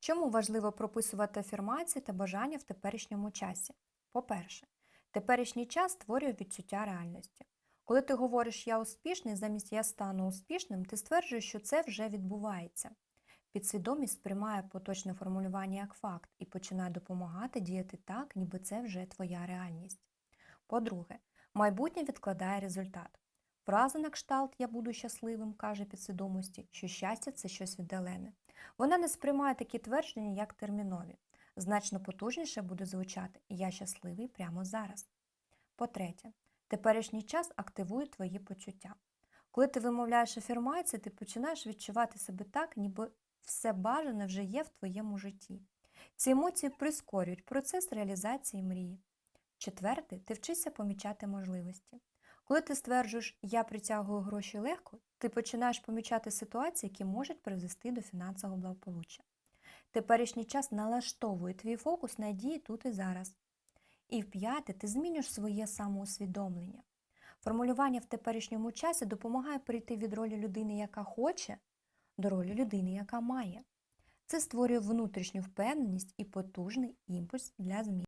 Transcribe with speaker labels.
Speaker 1: Чому важливо прописувати афірмації та бажання в теперішньому часі? По-перше, теперішній час створює відчуття реальності. Коли ти говориш я успішний, замість я стану успішним, ти стверджуєш, що це вже відбувається. Підсвідомість сприймає поточне формулювання як факт і починає допомагати діяти так, ніби це вже твоя реальність. По-друге, майбутнє відкладає результат. Фраза на кшталт Я буду щасливим каже підсвідомості, що щастя це щось віддалене. Вона не сприймає такі твердження, як термінові. Значно потужніше буде звучати Я щасливий прямо зараз. По-третє, теперішній час активує твої почуття. Коли ти вимовляєш афірмації, ти починаєш відчувати себе так, ніби все бажане вже є в твоєму житті. Ці емоції прискорюють процес реалізації мрії. Четверте, ти вчишся помічати можливості. Коли ти стверджуєш Я притягую гроші легко, ти починаєш помічати ситуації, які можуть призвести до фінансового благополуччя. Теперішній час налаштовує твій фокус на дії тут і зараз. І в п'яте, ти змінюєш своє самоусвідомлення. Формулювання в теперішньому часі допомагає перейти від ролі людини, яка хоче, до ролі людини, яка має. Це створює внутрішню впевненість і потужний імпульс для змін.